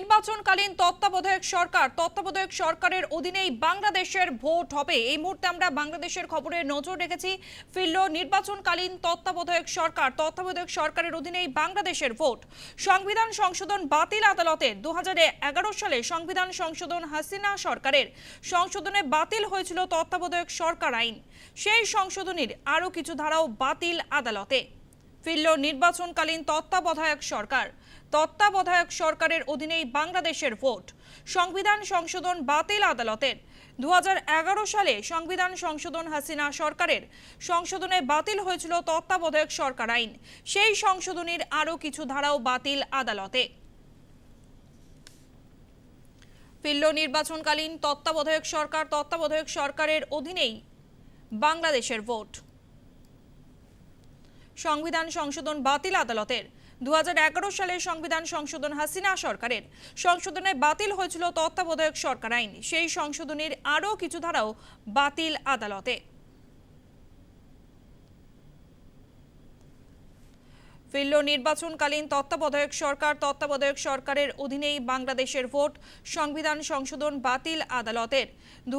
নির্বাচনকালীন তত্ত্বাবধায়ক সরকার, তত্ত্বাবধায়ক সরকারের অধীনেই বাংলাদেশের ভোট হবে। এই মুহূর্তে আমরা বাংলাদেশের খবরে নজর রেখেছি। ফিরল নির্বাচনকালীন তত্ত্বাবধায়ক সরকার, তত্ত্বাবধায়ক সরকারের অধীনেই বাংলাদেশের ভোট। সংবিধান সংশোধন বাতিল আদালতের দু সালে সংবিধান সংশোধন হাসিনা সরকারের সংশোধনে বাতিল হয়েছিল তত্ত্বাবধায়ক সরকার আইন। সেই সংশোধনীর আরও কিছু ধারাও বাতিল আদালতে। ফিরল নির্বাচনকালীন তত্ত্বাবধায়ক সরকার। তত্ত্বাবধায়ক সরকারের অধীনেই বাংলাদেশের ভোট। সংবিধান সংশোধন বাতিল আদালতের। দু হাজার এগারো সালে সংবিধান সংশোধন হাসিনা সরকারের সংশোধনে বাতিল হয়েছিল তত্ত্বাবধায়ক সরকার আইন। সেই সংশোধনীর আরও কিছু ধারাও বাতিল আদালতে। ফিরল নির্বাচনকালীন তত্ত্বাবধায়ক সরকার তত্ত্বাবধায়ক সরকারের অধীনেই বাংলাদেশের ভোট। সংবিধান সংশোধন বাতিল আদালতের। দু সালের সংবিধান সংশোধন হাসিনা সরকারের। সংশোধনে বাতিল হয়েছিল তত্ত্বাবধায়ক সরকার আইন। সেই সংশোধনের আরও কিছু ধারাও বাতিল আদালতে। ফিরল নির্বাচনকালীন তত্ত্বাবধায়ক সরকার। তত্ত্বাবধায়ক সরকারের অধীনেই বাংলাদেশের ভোট সংবিধান সংশোধন বাতিল আদালতের। দু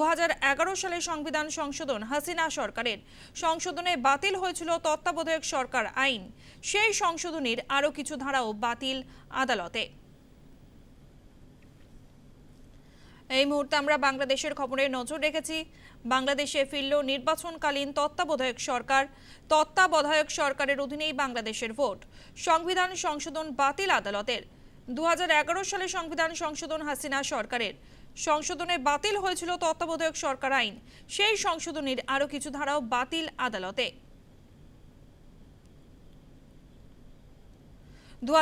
সালে সংবিধান সংশোধন হাসিনা সরকারের। সংশোধনে বাতিল হয়েছিল তত্ত্বাবধায়ক সরকার আইন। সেই সংশোধনীর আরও কিছু ধারাও বাতিল আদালতে। এই মুহূর্তে আমরা বাংলাদেশের খবরে নজর রেখেছি। বাংলাদেশে ফিরল নির্বাচনকালীন তত্ত্বাবধায়ক সরকার। তত্ত্বাবধায়ক সরকারের অধীনেই বাংলাদেশের ভোট। সংবিধান সংশোধন বাতিল আদালতের। দু হাজার এগারো সালে সংবিধান সংশোধন হাসিনা সরকারের। সংশোধনে বাতিল হয়েছিল তত্ত্বাবধায়ক সরকার আইন। সেই সংশোধনীর আরও কিছু ধারাও বাতিল আদালতে। দু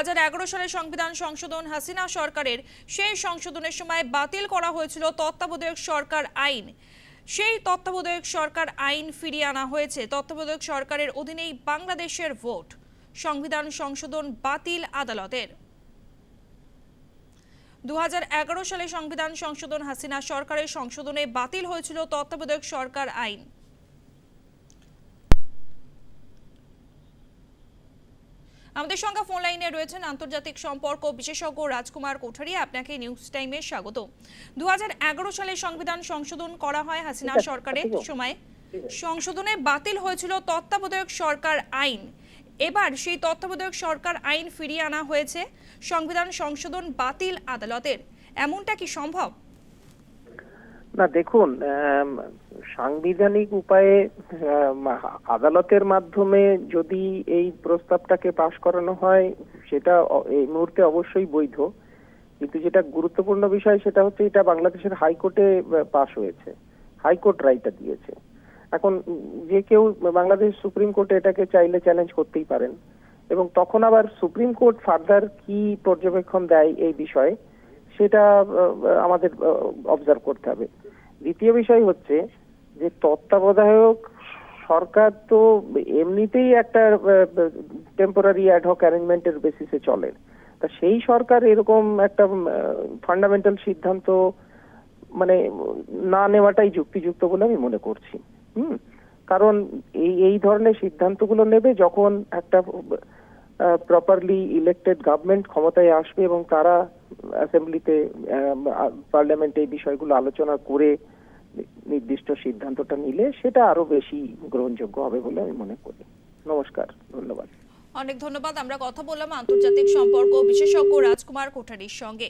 সালে সংবিধান সংশোধন হাসিনা সরকারের, সেই সংশোধনের সময় বাতিল করা হয়েছিল তত্ত্বাবধায়ক সরকার আইন। সেই তত্ত্বাবধায়ক সরকার আইন ফিরিয়ে আনা হয়েছে। তত্ত্বাবধায়ক সরকারের অধীনেই বাংলাদেশের ভোট। সংবিধান সংশোধন বাতিল আদালতের। দু হাজার এগারো সালে সংবিধান সংশোধন হাসিনা সরকারের সংশোধনে বাতিল হয়েছিল তত্ত্বাবধায়ক সরকার আইন। আমাদের সঙ্গে ফোন লাইনে রয়েছেন আন্তর্জাতিক সম্পর্ক বিশেষজ্ঞ রাজকুমার কোঠারি। আপনাকে নিউজ টাইমে স্বাগত। দু সালে সংবিধান সংশোধন করা হয় হাসিনা সরকারের সময়। সংশোধনে বাতিল হয়েছিল তত্ত্বাবধায়ক সরকার আইন। এবার সেই তত্ত্বাবধায়ক সরকার আইন ফিরিয়ে আনা হয়েছে। সংবিধান সংশোধন বাতিল আদালতের। এমনটা কি সম্ভব? না, দেখুন সাংবিধানিক উপায়ে আদালতের মাধ্যমে যদি এই প্রস্তাবটাকে পাশ করানো হয়, সেটা এই মুহূর্তে অবশ্যই বৈধ। কিন্তু যেটা গুরুত্বপূর্ণ বিষয়, সেটা হচ্ছে এটা বাংলাদেশের হাইকোর্টে পাশ হয়েছে। হাইকোর্ট রায়টা দিয়েছে। এখন যে কেউ বাংলাদেশ সুপ্রিম কোর্টে এটাকে চাইলে চ্যালেঞ্জ করতেই পারেন। এবং তখন আবার সুপ্রিম কোর্ট ফার্দার কি পর্যবেক্ষণ দেয় এই বিষয়ে, সেটা আমাদের অবজার্ভ করতে হবে। দ্বিতীয় বিষয় হচ্ছে যে তত্ত্বাবধায়ক সরকার তো এমনিতেই একটা টেম্পোরারি অ্যাডহক অ্যারেঞ্জমেন্টের বেসিসে চলে। তা সেই সরকার এরকম একটা ফান্ডামেন্টাল সিদ্ধান্ত মানে না নেওয়াটাই যুক্তিযুক্ত বলে আমি মনে করছি। হুম? কারণ এই এই ধরনের সিদ্ধান্তগুলো নেবে যখন একটা প্রপারলি ইলেক্টেড গভর্নমেন্ট ক্ষমতায় আসবে এবং তারা অ্যাসেম্বলিতে পার্লামেন্টে এই বিষয়গুলো আলোচনা করে নির্দিষ্ট সিদ্ধান্তটা নিলে সেটা আরও বেশি গ্রহণযোগ্য হবে বলে আমি মনে করি। নমস্কার, ধন্যবাদ। অনেক ধন্যবাদ, আমরা কথা বললাম আন্তর্জাতিক সম্পর্ক বিশেষজ্ঞ রাজকুমার কোঠারির সঙ্গে।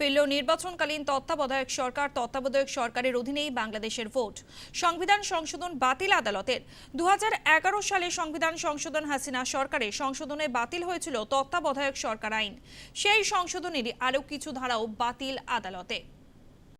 ফিরল নির্বাচনকালীন তত্ত্বাবধায়ক সরকার তত্ত্বাবধায়ক সরকারের অধীনেই বাংলাদেশের ভোট। সংবিধান সংশোধন বাতিল আদালতের। দু হাজার এগারো সালে সংবিধান সংশোধন হাসিনা সরকারে সংশোধনে বাতিল হয়েছিল তত্ত্বাবধায়ক সরকার আইন। সেই সংশোধনেরই আরও কিছু ধারাও বাতিল আদালতে।